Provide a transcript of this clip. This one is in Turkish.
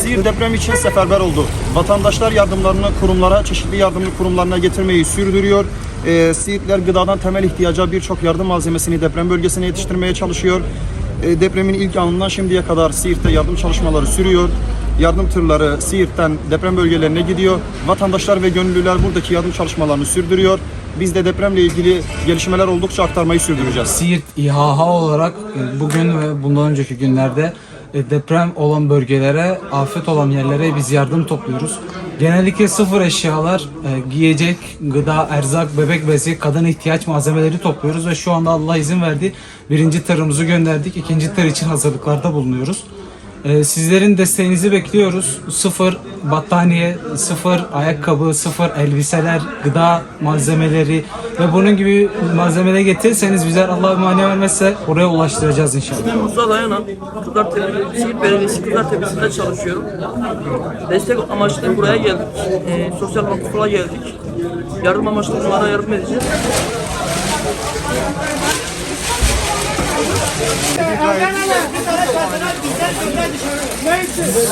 Siirt deprem için seferber oldu. Vatandaşlar yardımlarını kurumlara, çeşitli yardımlı kurumlarına getirmeyi sürdürüyor. Ee, Siirtler gıdadan temel ihtiyaca birçok yardım malzemesini deprem bölgesine yetiştirmeye çalışıyor. Ee, depremin ilk anından şimdiye kadar Siirt'te yardım çalışmaları sürüyor. Yardım tırları Siirt'ten deprem bölgelerine gidiyor. Vatandaşlar ve gönüllüler buradaki yardım çalışmalarını sürdürüyor. Biz de depremle ilgili gelişmeler oldukça aktarmayı sürdüreceğiz. Siirt İHA olarak e, bugün ve bundan önceki günlerde e, deprem olan bölgelere, afet olan yerlere biz yardım topluyoruz. Genellikle sıfır eşyalar, e, giyecek, gıda, erzak, bebek bezi, kadın ihtiyaç malzemeleri topluyoruz ve şu anda Allah izin verdi. Birinci tırımızı gönderdik. ikinci tır için hazırlıklarda bulunuyoruz. E, Sizlerin desteğinizi bekliyoruz. Sıfır battaniye, sıfır ayakkabı, sıfır elbiseler, gıda malzemeleri ve bunun gibi malzemeler getirirseniz bizler Allah mani vermezse oraya ulaştıracağız inşallah. Musa Dayanan, Kızlar Tepesi, Siirt Belediyesi Kızlar Tepesi'nde çalışıyorum. Destek amaçlı buraya geldik. Ee, sosyal vakıflara geldik. Yardım amaçlı bunlara yardım edeceğiz. Neyse.